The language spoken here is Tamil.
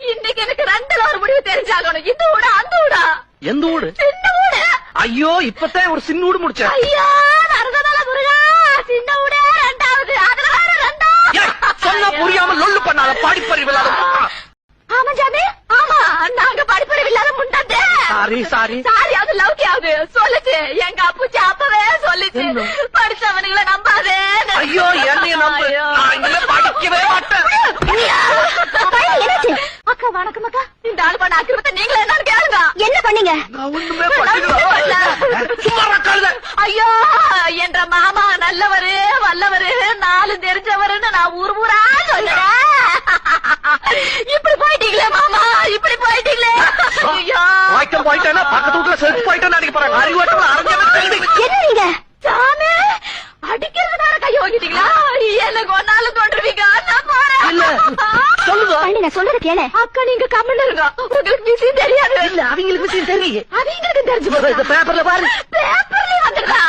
இன்னைக்கு எனக்கு ரெண்டுல ஒரு முடிவு தெரிஞ்சாகணும். இந்த ஊடா அந்த ஊடா. எந்த ஊடு? சின்ன ஊடு. ஐயோ இப்பதான் ஒரு சின்ன ஊடு முடிச்சேன். ஐயா நரகதால முருகா. சின்ன ஊடே ரெண்டாவது. அதுல வேற ரெண்டா. சொன்னா புரியாம லொல்லு பண்ணாத படிப்பறிவு இல்லாத ஆமா ஜாமி. ஆமா நாங்க படிப்பறிவு இல்லாத முண்டாதே சாரி சாரி. சாரி அது லவ்கியாவது சொல்லுச்சு. எங்க அப்புச்சி அப்பவே சொல்லுச்சு. படிச்சவனுங்களை நம்பாதே. ஐயோ என்னைய நம்பு. அக்கா இந்த ஆள் பண்ண அக்கிரமத்தை நீங்களே என்னன்னு கேளுங்க. என்ன பண்ணீங்க? நான் ஒண்ணுமே பண்ணல. சும்மா கழுத ஐயோ என்ற மாமா நல்லவரு வல்லவரு நாலு தெரிஞ்சவருன்னு நான் ஊர் ஊரா சொல்லுறேன். இப்படி போயிட்டீங்களே மாமா இப்படி போயிட்டீங்களே. ஐயோ. வாய்க்கம் போயிட்டேன்னா பக்கத்து வீட்டுல செருப்பு போயிட்டேன்னு அடிக்க போறாங்க அறிவாட்டம் என்ன நீங்க? சாமி அடிக்கிறது வேற கை வாங்கிட்டீங்களா எனக்கு தோன்றுவீங்க நான் போறேன் இல்ல சொல்லுதா அண்ணி, நான் சொல்றது கேளு. அக்கா நீங்க கம்மன் இருங்க. உங்களுக்கு விஷயம் தெரியாது இல்ல அவங்களுக்கு விஷயம் தெரியும் அவங்களுக்கு தெரிஞ்சு பேப்பர்ல பாரு. பேப்பர்லயே வந்துடுதா